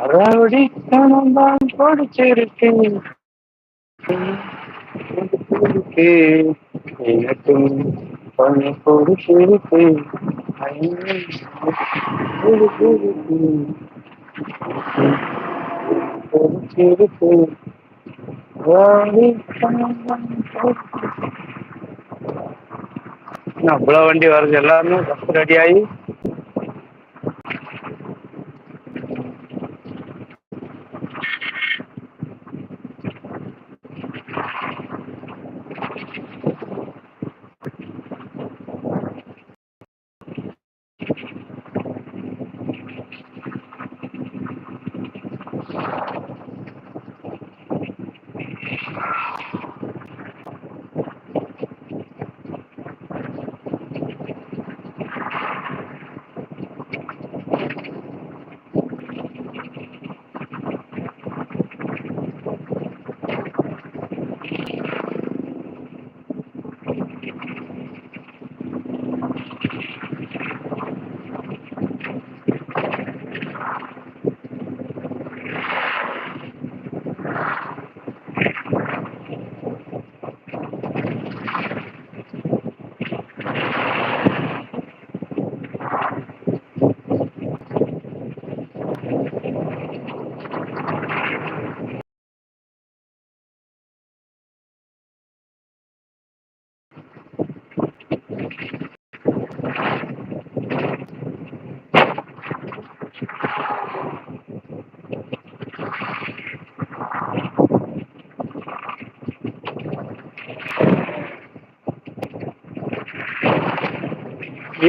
அறாவடி தனம் தான் இருக்கு எனக்கும் தான் பிடிச்சிருக்கு. என்ன அவ்வளோ வண்டி வருது எல்லாருமே ரெடி ஆகி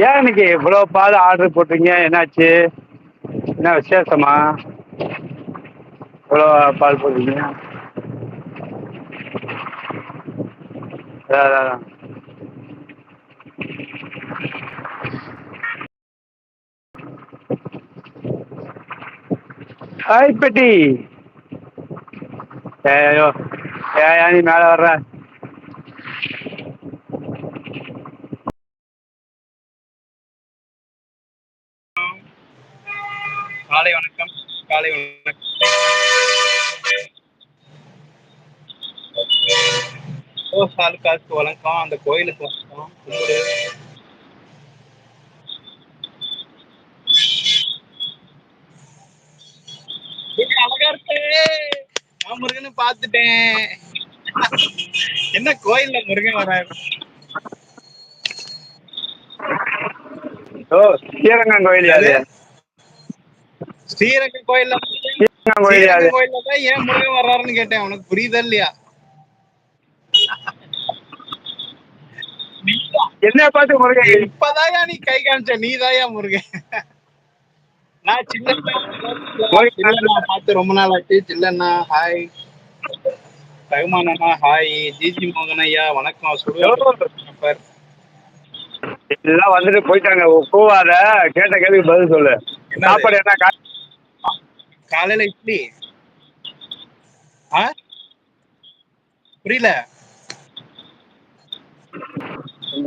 ஏன் இன்னைக்கு இவ்வளோ பால் ஆர்டர் போட்டீங்க? என்னாச்சு? என்ன விசேஷமா? இவ்வளோ பால் போட்டீங்க? அதான் அதான், ஹாய் பெட்டி. ஐயோ. ஏயா நீ மேலே வர்ற. காலை வணக்கம். காலை வணக்கம். ஓ சாலுக்காசுக்கு வணக்கம். அந்த கோயிலுக்கு வணக்கம். அழகா இருக்கு? நான் முருகன் பாத்துட்டேன் என்ன கோயில்ல முருகன் வர ஓ ஸ்ரீரங்கம் கோயில் அது ஸ்ரீரங்கம் கோயில்ல கோயில்ல ஏன் முருகன் வர்றாருன்னு கேட்டேன். உனக்கு புரியுதா இல்லையா. என்ன பார்த்து முருகன்? இப்பதாயா நீ கை காமிச்ச நீதாயா முருகன். நான் சின்ன பார்த்து ரொம்ப நாள் ஆச்சு. சில்லண்ணா ஹாய் ரகுமான் அண்ணா ஹாய் ஜிஜி மோகன் ஐயா வணக்கம் சுடுவார் எல்லாம் வந்துட்டு போயிட்டாங்க. கூவாத கேட்ட கேள்விக்கு பதில் சொல்லு? சாப்பாடு என்ன? காலையில இட்லி. ஆ? புரியல.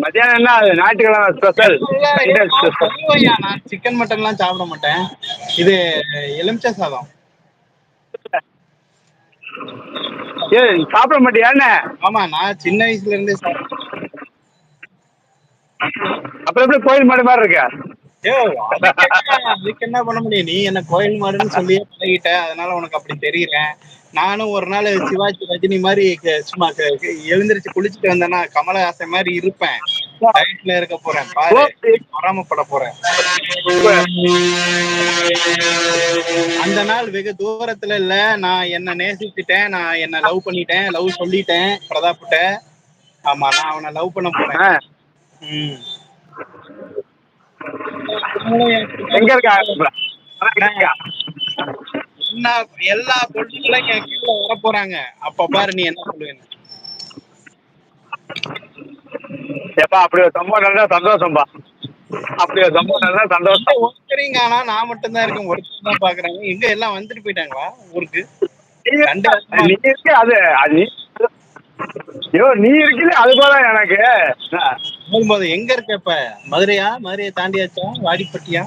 மத்தியானம் என்ன அது? ஞாயிற்றுக்கிழமை ஸ்பெஷல் ஐயா, நான் சிக்கன் மட்டன் எல்லாம் சாப்பிட மாட்டேன். இது எலுமிச்சை சாதம். ஏ சாப்பிட மாட்டியா என்ன? ஆமா நான் சின்ன வயசுல இருந்தே சாப்பிட்டேன். அப்புறம் எப்படி கோயில் மாடு மாதிரி இருக்க? அதுக்கு என்ன- பண்ண முடியும்? நீ என்ன கோயில் மாடுன்னு சொல்லியே பழகிட்ட. அதனால உனக்கு அப்படி தெரியறேன் நானும் ஒரு நாள் சிவாஜி ரஜினி மாதிரி சும்மா எழுந்திருச்சு குளிச்சுட்டு வந்தேன்னா கமலஹாசன் மாதிரி இருப்பேன். டயட்ல இருக்க போறேன். பாரு பொறாமப்பட போறேன். அந்த நாள் வெகு தூரத்துல இல்ல. நான் என்ன நேசிச்சுட்டேன். நான் என்ன லவ் பண்ணிட்டேன். லவ் சொல்லிட்டேன். பிரதாப்கிட்ட ஆமா நான் அவனை லவ் பண்ண போறேன். எங்க இருக்கா? என்ன எல்லா பொண்ணுங்களும் என் கீழ வர போறாங்க. அப்ப பாரு நீ என்ன சொல்லுவேன்னு ஏப்பா அப்படி ஒரு சம்பவம் நடந்தா சந்தோஷம்பா. அப்படி ஒரு சம்பவம் நடந்தா சந்தோஷம். ஒருத்தரையும் ஆனா நான் மட்டும் தான் இருக்கேன். ஒருத்தர் தான் பாக்குறாங்க. எங்க எல்லாம் வந்துட்டு போயிட்டாங்களா? ஊருக்கு? நீ இருக்கு அது அது நீ ஐயோ நீ இருக்குது அது போல எனக்கு. போகும்போது எங்க இருக்க இப்ப? மதுரையா? மதுரையை தாண்டியாச்சா? வாடிப்பட்டியா?